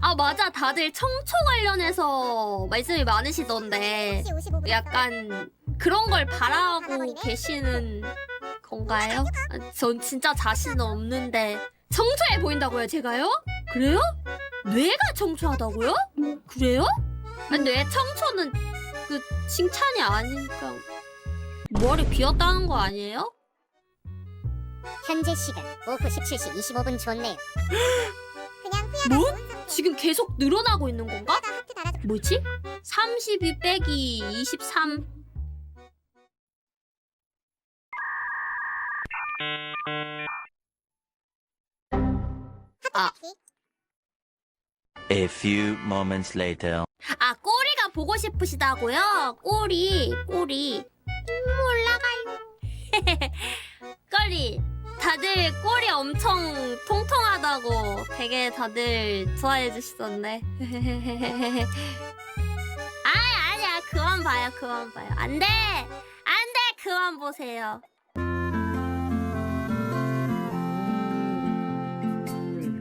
아 맞아 다들 청초 관련해서 말씀이 많으시던데 1시 55분 약간 그런 걸 바라고 계시는 건가요? 아, 전 진짜 자신 없는데 청초해 보인다고요 제가요? 그래요? 뇌가 청초하다고요? 그래요? 아니 뇌 청초는 그 칭찬이 아니니까 머리 비었다는 거 아니에요? 현재 시간 오후 17시 25분 좋네요 그냥 후야가 뭐? 지금 계속 늘어나고 있는 건가? 달아줘 뭐지? 32 빼기 23 아. A few moments later. 아 꼬리가 보고 싶으시다고요? 꼬리 꼬리 음, 꼬리 다들 꼬리 엄청 통통하다고 되게 다들 좋아해 주시던데. 아 아니야. 그만 봐요. 그만 봐요. 안돼. 안돼. 그만 보세요